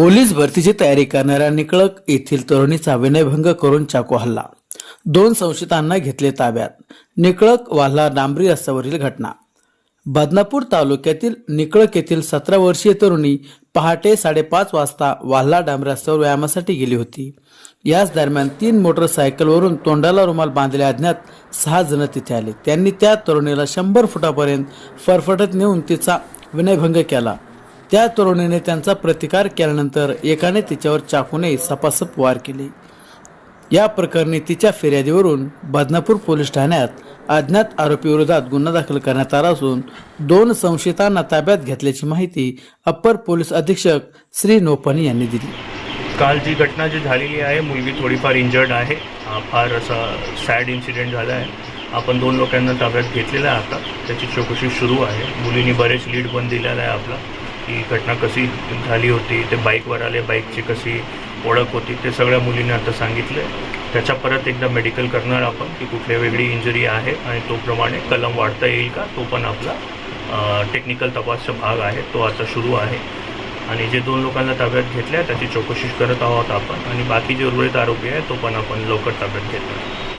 Police भरतीची तयारी करणाऱ्या निकळक येथील तरुणीचा विनयभंग करून चाकू हल्ला. दोन संशयितांना घेतले ताब्यात. निकळक वाल्हा डांबरी रस्त्यावरील घटना. बदनापूर तालुक्यातील निकळक येथील सतरा वर्षीय तरुणी पहाटे साडेपाच वाजता वाल्हा डांबरी रस्त्यावर व्यायामासाठी गेली होती. याच दरम्यान तीन मोटरसायकलवरून तोंडाला रुमाल बांधले अज्ञात सहा जण तिथे आले. त्यांनी त्या तरुणीला शंभर फुटापर्यंत फरफटत नेऊन तिचा विनयभंग केला. त्या तरुणीने त्यांचा प्रतिकार केल्यानंतर एकाने तिच्यावर चाकूने सपासप वार केले. या प्रकरणी तिच्या फिर्यादीवरून बदनापूर पोलीस ठाण्यात अज्ञात आरोपीविरोधात गुन्हा दाखल करण्यात आला असून दोन संशयितांना ताब्यात घेतल्याची माहिती अप्पर पोलीस अधीक्षक श्री नोपानी यांनी दिली. काल जी घटना जी झालेली आहे मुलगी थोडीफार इंजर्ड आहे. फार असा सॅड इन्सिडेंट झाला आहे. आपण दोन लोकांना ताब्यात घेतलेलं आहे आता. त्याची चौकशी सुरू आहे. मुलींनी बरेच लीड पण दिलेला आहे आपला. ती घटना कशी झाली होती ते बाईकवर आले बाईकची कशी ओळख होती ते सगळ्या मुलींनी आता सांगितलं त्याच्या परत एकदा मेडिकल करणार आपण की कुठल्या वेगळी इंजरी आहे आणि तोप्रमाणे कलम वाढता येईल का तो पण आपला टेक्निकल तपासचा भाग आहे तो आता सुरू आहे. आणि जे दोन लोकांना ताब्यात घेतल्या त्याची चौकशी करत आहोत आपण. आणि बाकी जे उर्वरित आरोपी आहे तो पण आपण लवकर ताब्यात घेतला